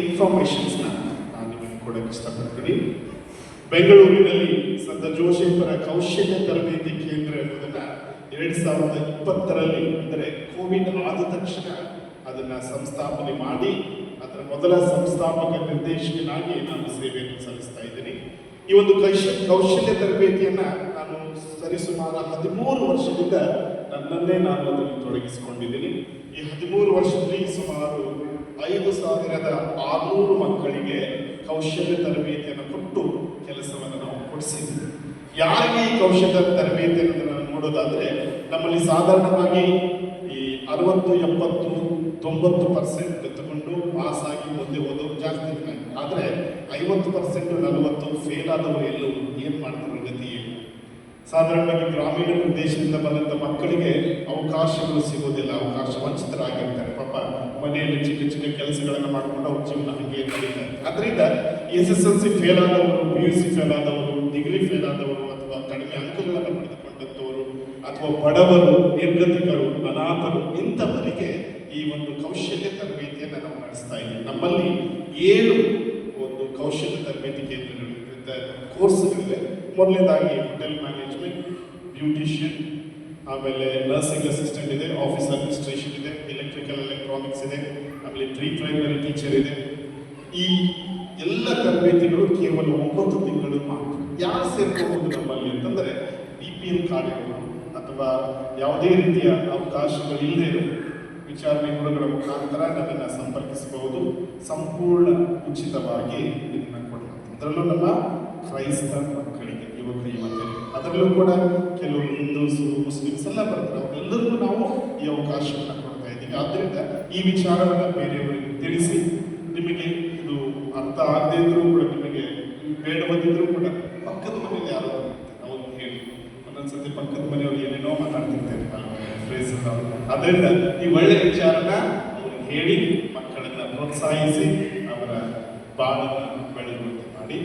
ಇನ್ಫಾರ್ಮೇಶನ್ಸ್ನ ನಾನು ನಿಮಗೆ ಕೊಡೋಕ್ಕೆ ಇಷ್ಟಪಡ್ತೀನಿ. ಬೆಂಗಳೂರಿನಲ್ಲಿ ಸಂತ ಜೋಶೇಪರ ಕೌಶಲ್ಯ ತರಬೇತಿ ಕೇಂದ್ರ ಎಂಬುದನ್ನ ಎರಡು ಸಾವಿರದ ಇಪ್ಪತ್ತರಲ್ಲಿ ಅಂದರೆ ಕೋವಿಡ್ ಆದ ತಕ್ಷಣ ಅದನ್ನ ಸಂಸ್ಥಾಪನೆ ಮಾಡಿ, ಅದರ ಮೊದಲ ಸಂಸ್ಥಾಪಕ ನಿರ್ದೇಶಕನಾಗಿ ನಾನು ಸೇವೆಯನ್ನು ಸಲ್ಲಿಸ್ತಾ ಇದ್ದೀನಿ. ಈ ಒಂದು ಕೌಶ, ಕೌಶಲ್ಯ ತರಬೇತಿಯನ್ನ ನಾನು ಸರಿಸುಮಾರು ಹದಿಮೂರು ವರ್ಷದಿಂದ ನನ್ನನ್ನೇ ನಾನು ಅದನ್ನು ತೊಡಗಿಸಿಕೊಂಡಿದ್ದೀನಿ. ಈ ಹದಿಮೂರು ವರ್ಷದಲ್ಲಿ ಸುಮಾರು ಸಾವಿರದ ಆರುನೂರು ಮಕ್ಕಳಿಗೆ ಕೌಶಲ್ಯ ತರಬೇತಿಯನ್ನು ಕೊಟ್ಟು ಕೆಲಸವನ್ನು ನಾವು ಕೊಡಿಸಿದ್ವಿ. ಯಾರಿಗೆ ಈ ಕೌಶಲ್ಯ ತರಬೇತಿಯನ್ನು ನಾವು ನೋಡೋದಾದ್ರೆ, ನಮ್ಮಲ್ಲಿ ಸಾಧಾರಣವಾಗಿ ಈ ಅರವತ್ತು, ಎಪ್ಪತ್ತು, ತೊಂಬತ್ತು ಪರ್ಸೆಂಟ್ ತಗೊಂಡು ಪಾಸ್ ಆಗಿ ಮುಂದೆ ಓದೋರು ಜಾಸ್ತಿ ಇರ್ತಾರೆ ಆದರೆ ಐವತ್ತು ಪರ್ಸೆಂಟ್, ನಲವತ್ತು ಫೇಲ್ ಆದವರು ಎಲ್ಲೂ ಏನು ಮಾಡ್ತಾರೆ ಗತಿ ಏನು ಸಾಧಾರಣವಾಗಿ ಗ್ರಾಮೀಣ ಪ್ರದೇಶದಿಂದ ಬಂದಂಥ ಮಕ್ಕಳಿಗೆ ಅವಕಾಶಗಳು ಸಿಗೋದಿಲ್ಲ, ಅವಕಾಶ ವಂಚಿತರಾಗಿರ್ತಾರೆ. ಮನೆಯಲ್ಲಿ ಚಿಕ್ಕ ಚಿಕ್ಕ ಕೆಲಸಗಳನ್ನು ಮಾಡಿಕೊಂಡು ಅವ್ರ ಜೀವನ ಹಾಗೆ ಅದರಿಂದ S S L C fail ಆದವರು ಪಿ ಯು ಸಿ ಫೇಲ್ ಆದವರು ಡಿಗ್ರಿ ಫೇಲ್ ಆದವರು ಅಥವಾ ಕಡಿಮೆ ಅಂಕಗಳನ್ನು ಪಡೆದುಕೊಂಡಂಥವರು ಅಥವಾ ಬಡವರು, ನಿರ್ಗತಿಕರು, ಅನಾಥರು ಇಂಥವರಿಗೆ ಈ ಒಂದು ಕೌಶಲ್ಯ ತರಬೇತಿಯನ್ನು ನಾವು ನಡೆಸ್ತಾ ಇದ್ದೀವಿ. ನಮ್ಮಲ್ಲಿ ಏಳು ಒಂದು ಕೌಶಲ್ಯ ತರಬೇತಿ ಕೇಂದ್ರಗಳು ಕೋರ್ಸ್ಗಳಿವೆ. ಮೊದಲನೇದಾಗಿ ಹೋಟೆಲ್ ಮ್ಯಾನೇಜ್ಮೆಂಟ್ ಬ್ಯೂಟಿಷಿಯನ್ ಆಮೇಲೆ ನರ್ಸಿಂಗ್ ಅಸಿಸ್ಟೆಂಟ್ ಇದೆ ಆಫೀಸ್ ಅಡ್ಮಿನಿಸ್ಟ್ರೇಷನ್ ಎಲೆಕ್ಟ್ರಾನಿಕ್ಸ್ ಇದೆ, ಆಮೇಲೆ ಪ್ರೀ ಪ್ರೈಮರಿ ಟೀಚರ್ ಇದೆ. ಈ ಎಲ್ಲ ತರಬೇತಿಗಳು ಕೇವಲ ಒಂಬತ್ತು ತಿಂಗಳು ಮಾತ್ರ. ಯಾರು ಸೇರ್ಕೋಬಹುದು ನಮ್ಮಲ್ಲಿ ಅಂತಂದ್ರೆ ಬಿ ಪಿ ಎಲ್ ಕಾರ್ಯಗಳು ಅಥವಾ ಯಾವುದೇ ರೀತಿಯ ಅವಕಾಶಗಳಿಲ್ಲದೆ ಇರೋ ವಿಚಾರಣೆ ಗುಣಗಳ ಮುಖಾಂತರ ನನ್ನನ್ನು ಸಂಪರ್ಕಿಸಬಹುದು. ಸಂಪೂರ್ಣ ಉಚಿತವಾಗಿ ಇದನ್ನು ಕೊಡಲಾಗ್ತದೆ ಅದರಲ್ಲೂ ನಮ್ಮ ಕ್ರೈಸ್ತ ಮಕ್ಕಳಿಗೆ ಯುವಕ ಯುವಕರಿಗೆ ಅದರಲ್ಲೂ ಕೂಡ ಕೆಲವು ಹಿಂದೂಸ್, ಮುಸ್ಲಿಮ್ಸ್ ಎಲ್ಲ ಬರ್ತಾರೆ. ಅವರೆಲ್ಲರಿಗೂ ನಾವು ಈ ಅವಕಾಶವನ್ನು ಕೊಡ್ತಾ ಇದ್ದೀವಿ ಆದ್ದರಿಂದ ಈ ವಿಚಾರವನ್ನು ಬೇರೆಯವರಿಗೆ ತಿಳಿಸಿ, ನಿಮಗೆ ಇದು ಅರ್ಥ ಆಗದೇ ಇದ್ರೂ ಕೂಡ ನಿಮಗೆ ಬೇಡವದಿದ್ರೂ ಕೂಡ ಪಕ್ಕದ ಮನೆಯಲ್ಲಿ ಯಾರೋ ಅವ್ರು ಹೇಳಿ ಒಂದೊಂದ್ಸತಿ ಪಕ್ಕದ ಮನೆಯವರು ಏನೇನೋ ಮಾತಾಡ್ತಿರ್ತಾರೆ ಅದರಿಂದ ಈ ಒಳ್ಳೆ ವಿಚಾರನ ಅವ್ರಿಗೆ ಹೇಳಿ, ಮಕ್ಕಳನ್ನ ಪ್ರೋತ್ಸಾಹಿಸಿ, ಅವರ ಬಾಳನ್ನು ಬೆಳೆಯುವಂತೆ ಮಾಡಿ.